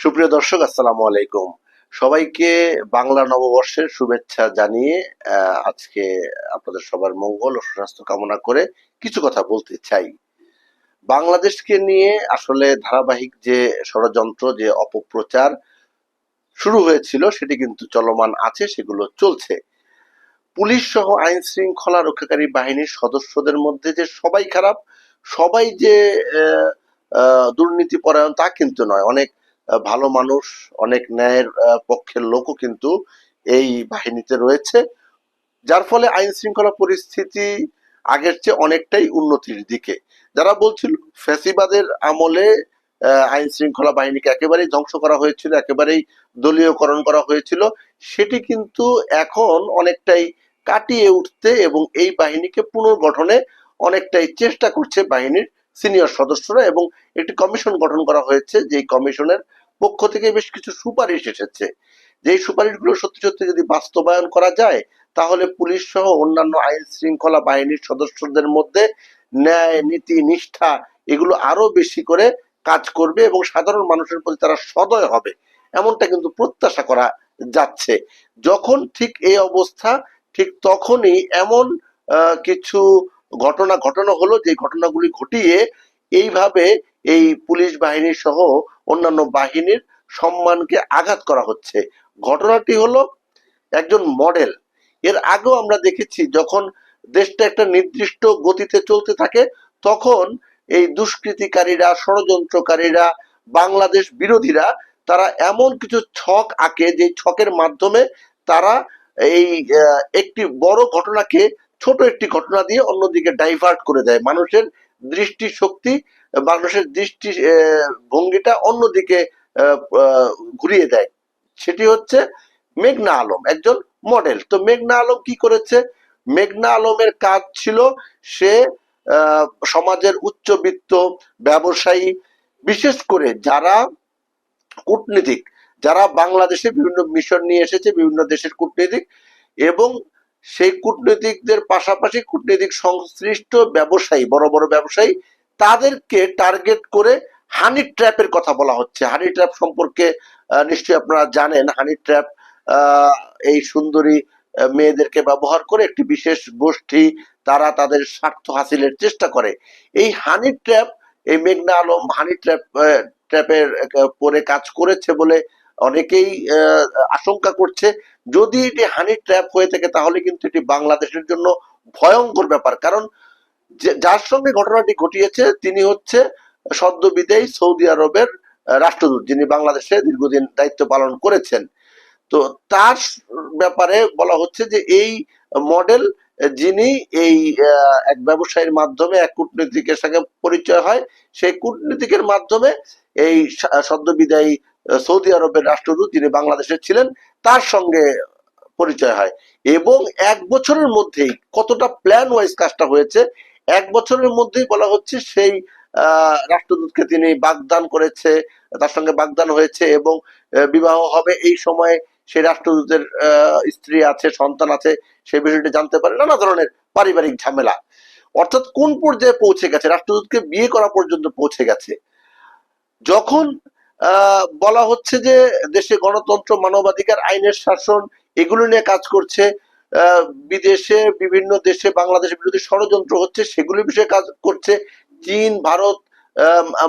সুপ্রিয় দর্শক, আসসালামু আলাইকুম। সবাইকে বাংলা নববর্ষের শুভেচ্ছা জানিয়ে আজকে আপনাদের সবার মঙ্গল ও সুস্বাস্থ্য কামনা করে কিছু কথা বলতে চাই। বাংলাদেশকে নিয়ে আসলে ধারাবাহিক যে ষড়যন্ত্র, যে অপপ্রচার শুরু হয়েছিল, সেটি কিন্তু চলমান আছে, সেগুলো চলছে। পুলিশ সহ আইন শৃঙ্খলা রক্ষাকারী বাহিনীর সদস্যদের মধ্যে যে সবাই খারাপ, সবাই যে দুর্নীতি পরায়ণ তা কিন্তু নয়। অনেক ভালো মানুষ, অনেক ন্যায়ের পক্ষের লোকও কিন্তু এই বাহিনীতে রয়েছে, যার ফলে আইন শৃঙ্খলা পরিস্থিতি আগের চেয়ে অনেকটাই উন্নতির দিকে। যারা বলছিল ফ্যাসিবাদের আমলে আইন শৃঙ্খলা বাহিনীকে একেবারেই ধ্বংস করা হয়েছিল, একেবারেই দলীয়করণ করা হয়েছিল, সেটি কিন্তু এখন অনেকটাই কাটিয়ে উঠতে এবং এই বাহিনীকে পুনর্গঠনে অনেকটাই চেষ্টা করছে বাহিনীর সিনিয়র সদস্যরা এবং একটি কমিশন গঠন করা হয়েছে, যেই কমিশনের পক্ষ থেকে বেশ কিছু সুপারিশ এসেছে। যেই সুপারিশগুলো সত্যি সত্যি যদি বাস্তবায়ন করা যায়, তাহলে পুলিশ সহ অন্যান্য আইন শৃঙ্খলা বাহিনীর সদস্যদের মধ্যে ন্যায়, নীতি, নিষ্ঠা এগুলো আরও বেশি করে কাজ করবে এবং সাধারণ মানুষের প্রতি তারা সদয় হবে। এমনটা কিন্তু প্রত্যাশা করা যাচ্ছে। যখন ঠিক এই অবস্থা, ঠিক তখনই এমন কিছু ঘটনা, ঘটানো হলো যে ঘটনাগুলি ঘটিয়ে এইভাবে এই পুলিশ বাহিনী সহ অন্যান্য বাহিনীর সম্মানকে আঘাত করা হচ্ছে। ঘটনাটি হলো একজন মডেল। এর আগেও আমরা দেখেছি, যখন দেশটা একটা নির্দিষ্ট গতিতে চলতে থাকে, তখন এই দুষ্কৃতিকারীরা, ষড়যন্ত্রকারীরা, বাংলাদেশ বিরোধীরা, তারা এমন কিছু ছক আঁকে, যে ছকের মাধ্যমে তারা এই একটি বড় ঘটনাকে ছোট একটি ঘটনা দিয়ে অন্যদিকে ডাইভার্ট করে দেয়। মানুষের দৃষ্টি শক্তি মানুষের দৃষ্টি ভঙ্গিটা অন্যদিকে ঘুরিয়ে দেয়। সেটি হচ্ছে মেঘনা আলম, একজন মডেল তো মেঘনা আলম কি করেছে? মেঘনা আলমের কাজ ছিল সে সমাজের উচ্চবিত্ত ব্যবসায়ী, বিশেষ করে যারা কূটনীতিক, যারা বাংলাদেশে বিভিন্ন মিশন নিয়ে এসেছে, বিভিন্ন দেশের কূটনীতিক, এবং সেই কূটনীতিকদের পাশাপাশি কূটনীতিক সংশ্লিষ্ট ব্যবসায়ী, বড় বড় ব্যবসায়ী তাদেরকে টার্গেট করে হানি ট্র্যাপের কথা বলা হচ্ছে। হানি ট্র্যাপ সম্পর্কে নিশ্চয়ই আপনারা জানেন হানি ট্র্যাপ এই সুন্দরী মেয়েদেরকে ব্যবহার করে একটি বিশেষ গোষ্ঠী, তারা তাদের স্বার্থ হাসিলের চেষ্টা করে। এই হানি ট্র্যাপ এই মেঘনা আলম হানি ট্র্যাপ ট্র্যাপের পরে কাজ করেছে বলে অনেকেই আশঙ্কা করছে। যদি এটি হানি ট্র্যাপ হয়ে থাকে, তাহলে কিন্তু এটি বাংলাদেশের জন্য ভয়ঙ্কর ব্যাপার। কারণ যার সঙ্গে ঘটনাটি ঘটিয়েছে তিনি হচ্ছে সদ্য বিদেয়ী সৌদি আরবের রাষ্ট্রদূত যিনি বাংলাদেশে দীর্ঘদিন দায়িত্ব পালন করেছেন। তো তার ব্যাপারে বলা হচ্ছে যে এই মডেল যিনি এই এক ব্যবসায়ীর মাধ্যমে, এক কূটনীতিকের সঙ্গে পরিচয় হয়, সেই কূটনীতিকের মাধ্যমে এই সা- সদ্য বিদায়ী সৌদি আরবের রাষ্ট্রদূত যিনি বাংলাদেশে ছিলেন, তার সঙ্গে পরিচয় হয়। এবং এক বছরের মধ্যেই কতটা প্ল্যান ওয়াইজ কাজটা হয়েছে এক বছরের মধ্যেই বলা হচ্ছে সেই রাষ্ট্রদূতকে তিনি বাগদান করেছে, তার সঙ্গে বাগদান হয়েছে এবং বিবাহ হবে এই সময়ে সেই রাষ্ট্রদূতের স্ত্রী আছে, সন্তান আছে সেই বিষয়টি জানতে পারে। নানা ধরনের পারিবারিক ঝামেলা। অর্থাৎ কোন পর্যায়ে পৌঁছে গেছে? রাষ্ট্রদূতকে বিয়ে করা পর্যন্ত পৌঁছে গেছে। যখন বলা হচ্ছে যে দেশে গণতন্ত্র, মানবাধিকার, আইনের শাসন, এগুলো নিয়ে কাজ করছে বিদেশে, বিভিন্ন দেশে বাংলাদেশ বিরোধী ষড়যন্ত্র হচ্ছে সেগুলি বিষয়ে কাজ করছে চীন, ভারত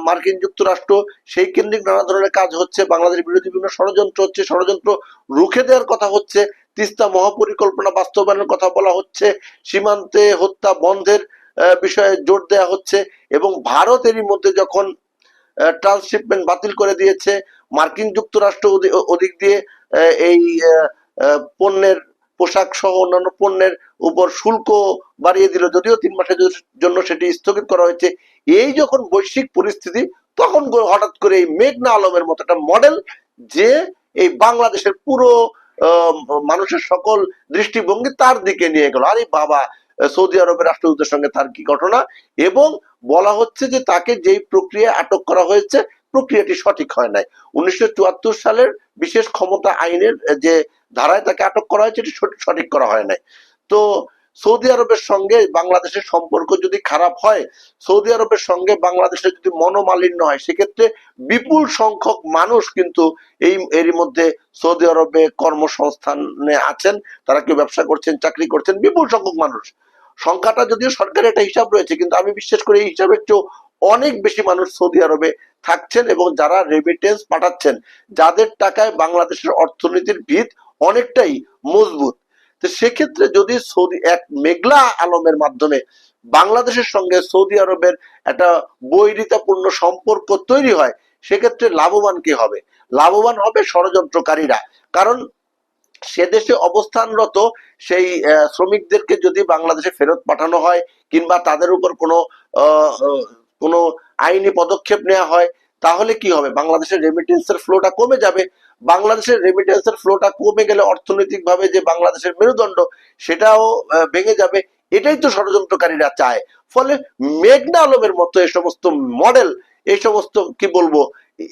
মার্কিন যুক্তরাষ্ট্র, সেই কেন্দ্রিক নানা ধরনের কাজ হচ্ছে, বাংলাদেশ বিরোধী বিভিন্ন ষড়যন্ত্র হচ্ছে, ষড়যন্ত্র রুখে দেওয়ার কথা হচ্ছে, তিস্তা মহাপরিকল্পনা বাস্তবায়নের কথা বলা হচ্ছে, সীমান্তে হত্যা বন্ধের বিষয়ে জোর দেওয়া হচ্ছে, এবং ভারত এরই মধ্যে যখন ট্রান্সশিপমেন্ট বাতিল করে দিয়েছে, মার্কিন যুক্তরাষ্ট্র ওদি- ওদিক দিয়ে এই পণ্যের পোশাক সহ অন্যান্য পণ্যের উপর শুল্ক বাড়িয়ে দিল। যদিও তিন মাসের জন্য সেটি স্থগিত করা হয়েছে। এই যখন বৈশ্বিক পরিস্থিতি, তখন হঠাৎ করে এই মেঘনা আলমের মতো একটা মডেল যে এই বাংলাদেশের পুরো মানুষের সকল দৃষ্টিভঙ্গি তার দিকে নিয়ে গেল। আরে বাবা, সৌদি আরবের রাষ্ট্রদূতের সঙ্গে তার কি ঘটনা? এবং বলা হচ্ছে যে তাকে যেই প্রক্রিয়া আটক করা হয়েছে, প্রক্রিয়াটি সঠিক হয় নাই। উনিশশো চুয়াত্তর সালের বিশেষ ক্ষমতা আইনের যে ধারায় তাকে আটক করা হয়েছে, এটি সঠিক- করা হয় নাই। তো সৌদি আরবের সঙ্গে বাংলাদেশের সম্পর্ক যদি খারাপ হয়, সৌদি আরবের সঙ্গে বাংলাদেশের যদি মনোমালিন্য হয়, সেক্ষেত্রে বিপুল সংখ্যক মানুষ কিন্তু এই এরই মধ্যে সৌদি আরবে কর্মসংস্থানে আছেন, তারা কেউ ব্যবসা করছেন, চাকরি করছেন, বিপুল সংখ্যক মানুষ। সংখ্যাটা যদিও সরকারের একটা হিসাব রয়েছে, কিন্তু আমি বিশ্বাস করি এই হিসাবের চেয়েও অনেক বেশি মানুষ সৌদি আরবে থাকছেন এবং যারা রেমিটেন্স পাঠাচ্ছেন, যাদের টাকায় বাংলাদেশের অর্থনীতির ভিত অনেকটাই মজবুত। তো সেক্ষেত্রে যদি সৌদি, এক মেঘলা আলমের মাধ্যমে বাংলাদেশের সঙ্গে সৌদি আরবের একটা বৈরিতাপূর্ণ সম্পর্ক তৈরি হয়, সেক্ষেত্রে লাভবান কি হবে? লাভবান হবে ষড়যন্ত্রকারীরা। কারণ সে দেশে অবস্থানরত সেই শ্রমিকদেরকে যদি বাংলাদেশে ফেরত পাঠানো হয় কিংবা তাদের উপর কোনো কোনো আইনি পদক্ষেপ নেওয়া হয়, তাহলে কি হবে? বাংলাদেশের রেমিটেন্সের ফ্লোটা কমে যাবে। বাংলাদেশের রেমিটেন্সের ফ্লোটা কমে গেলে অর্থনৈতিকভাবে যে বাংলাদেশের মেরুদণ্ড, সেটাও ভেঙে যাবে। এটাই তো ষড়যন্ত্রকারীরা চায়। ফলে মেঘনা আলমের মতো এই সমস্ত মডেল এই সমস্ত, কি বলব,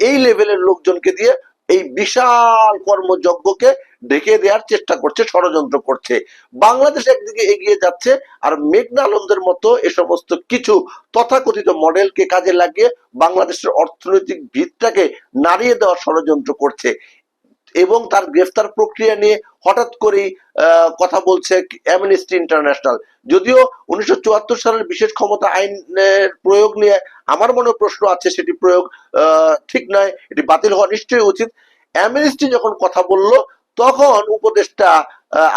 এই লেভেলের লোকজনকে দিয়ে এই বিশাল কর্মযজ্ঞকে ঢেকে দেওয়ার চেষ্টা করছে, ষড়যন্ত্র করছে। বাংলাদেশ একদিকে এগিয়ে যাচ্ছে আর মেঘনা আলমদের মতো এ সমস্ত কিছু তথাকথিত মডেলকে কাজে লাগিয়ে বাংলাদেশের অর্থনৈতিক ভিতটাকে নাড়িয়ে দেওয়ার ষড়যন্ত্র করছে এবং তার গ্রেফতার প্রক্রিয়া নিয়ে হঠাৎ করেই কথা বলছে অ্যামনেস্টি ইন্টারন্যাশনাল যদিও উনিশশো চুয়াত্তর সালের বিশেষ ক্ষমতা আইনের প্রয়োগ নিয়ে আমার মনে প্রশ্ন আছে, সেটি প্রয়োগ ঠিক নয়, এটি বাতিল হওয়া নিশ্চয়ই উচিত। অ্যামনেস্টি যখন কথা বলল তখন উপদেষ্টা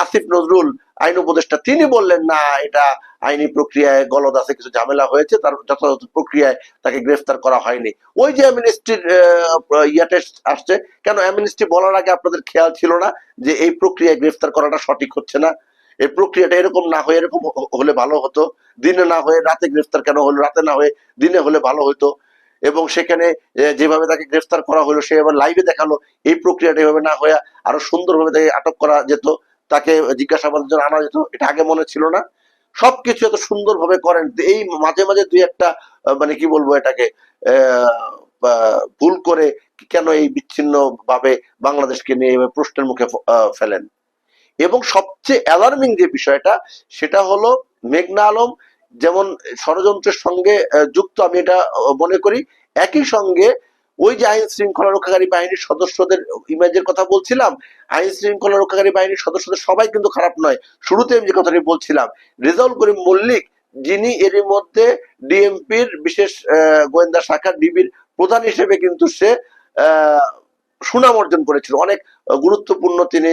আসিফ নজরুল, আইন উপদেষ্টা, তিনি বললেন, না, এটা আইনি প্রক্রিয়ায় গলদ আছে, কিছু ঝামেলা হয়েছে, তার যথাযথ প্রক্রিয়ায় তাকে গ্রেফতার করা হয়নি। ওই যে অ্যামনেস্টির ইয়াতে আসছে, কেন অ্যামনেস্টি বলার আগে আপনাদের খেয়াল ছিল না যে এই প্রক্রিয়ায় গ্রেফতার করাটা সঠিক হচ্ছে না? এই প্রক্রিয়াটা এরকম না হয়ে এরকম হলে ভালো হতো? দিনে না হয়ে রাতে গ্রেফতার কেন হলো? রাতে না হয়ে দিনে হলে ভালো হতো? এবং সেখানে যেভাবে তাকে গ্রেফতার করা হলো, সে এবার লাইভে দেখাল, এই প্রক্রিয়াটা এভাবে না হয়ে আরও সুন্দরভাবে তাকে আটক করা যেত, তাকে জিজ্ঞাসাবাদের জন্য আনা যেত, এটা আগে মনে ছিল না। সবকিছু এত সুন্দরভাবে করেন, এই মাঝে মাঝে দুই একটা মানে কি বলব এটাকে ভুল করে কেন এই বিচ্ছিন্ন ভাবে বাংলাদেশকে নিয়ে প্রশ্নের মুখে ফেলেন। এবং সবচেয়ে অ্যালার্মিং যে বিষয়টা, সেটা হলো মেঘনা আলম যেমন ষড়যন্ত্রের সঙ্গে যুক্ত আমি এটা মনে করি। একই সঙ্গে ওই যে আইন শৃঙ্খলা রক্ষাকারী বাহিনীর সদস্যদের ইমেজের কথা বলছিলাম, আইন শৃঙ্খলা রক্ষাকারী বাহিনীর সদস্যদের সবাই কিন্তু খারাপ নয়। শুরুতে আমি যে কথাটি বলছিলাম, রেজাউল করিম মল্লিক, যিনি এরই মধ্যে ডিএমপির বিশেষ গোয়েন্দা শাখা ডিবির প্রধান হিসেবে কিন্তু সে সুনাম অর্জন করেছিল। অনেক গুরুত্বপূর্ণ তিনি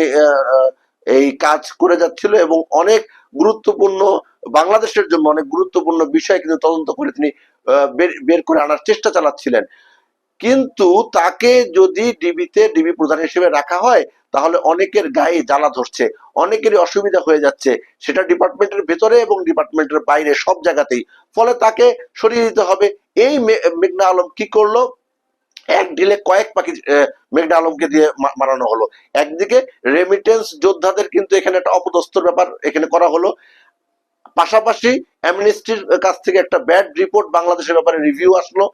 এই কাজ করে যাচ্ছিল এবং অনেক গুরুত্বপূর্ণ বাংলাদেশের জন্য অনেক গুরুত্বপূর্ণ বিষয় কিন্তু তদন্ত করে তিনি বের- করে আনার চেষ্টা চালাচ্ছিলেন। কিন্তু তাকে যদি ডিবিতে ডিবি প্রধান হিসেবে রাখা হয়, তাহলে অনেকের গায়ে জ্বালা ধরছে, অনেকেরই অসুবিধা হয়ে যাচ্ছে। সেটা ডিপার্টমেন্টের ভেতরে এবং ডিপার্টমেন্টের বাইরে সব জায়গাতেই। ফলে তাকে সরিয়ে দিতে হবে। এই মেঘনা আলম কি করল? এক ঢিলে কয়েক পাখি মেঘনা আলমকে দিয়ে মারানো হলো। একদিকে রেমিটেন্স যোদ্ধাদের কিন্তু এখানে একটা অপদস্থর ব্যাপার এখানে করা হলো। পাশাপাশি অ্যামনেস্টির কাছ থেকে একটা ব্যাড রিপোর্ট বাংলাদেশের ব্যাপারে রিভিউ আসলো।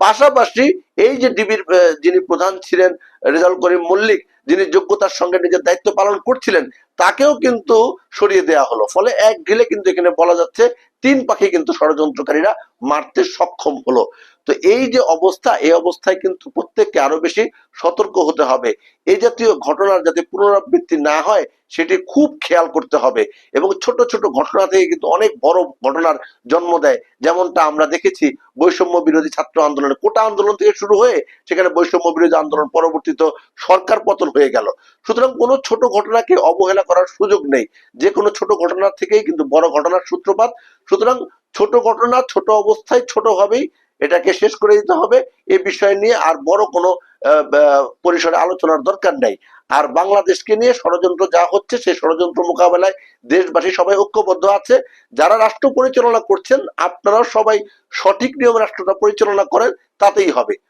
পাশাপাশি এই যে ডিবির যিনি প্রধান ছিলেন, রেজাউল করিম মল্লিক, যিনি যোগ্যতার সঙ্গে নিজের দায়িত্ব পালন করছিলেন, তাকেও কিন্তু সরিয়ে দেওয়া হলো। ফলে এক ঢিলে কিন্তু এখানে বলা যাচ্ছে, তিন পাখি কিন্তু ষড়যন্ত্রকারীরা মারতে সক্ষম হলো। তো এই যে অবস্থা, এই অবস্থায় কিন্তু প্রত্যেককে আরও বেশি সতর্ক হতে হবে। এই জাতীয় ঘটনার যাতে পুনরাবৃত্তি না হয়, সেটি খুব খেয়াল করতে হবে। এবং ছোট ছোট ঘটনা থেকে কিন্তু অনেক বড় ঘটনার জন্ম দেয়। যেমনটা আমরা দেখেছি, বৈষম্য বিরোধী ছাত্র আন্দোলনে কোটা আন্দোলন থেকে শুরু হয়ে সেখানে বৈষম্য বিরোধী আন্দোলন পরবর্তীতে সরকার পতন হয়ে গেল। সুতরাং কোনো ছোট ঘটনাকে অবহেলা করার সুযোগ নেই। যে কোনো ছোট ঘটনা থেকেই কিন্তু বড় ঘটনার সূত্রপাত। সুতরাং ছোট ঘটনা, ছোট অবস্থায় ছোট ভাবেই এটাকে শেষ করে দিতে হবে। এই বিষয় নিয়ে আর বড় কোনো পরিসরে আলোচনার দরকার নেই। আর বাংলাদেশকে নিয়ে ষড়যন্ত্র যা হচ্ছে সেই ষড়যন্ত্র মোকাবেলায় দেশবাসী সবাই ঐক্যবদ্ধ আছে। যারা রাষ্ট্র পরিচালনা করছেন, আপনারাও সবাই সঠিক নিয়মে রাষ্ট্রটা পরিচালনা করেন, তাতেই হবে।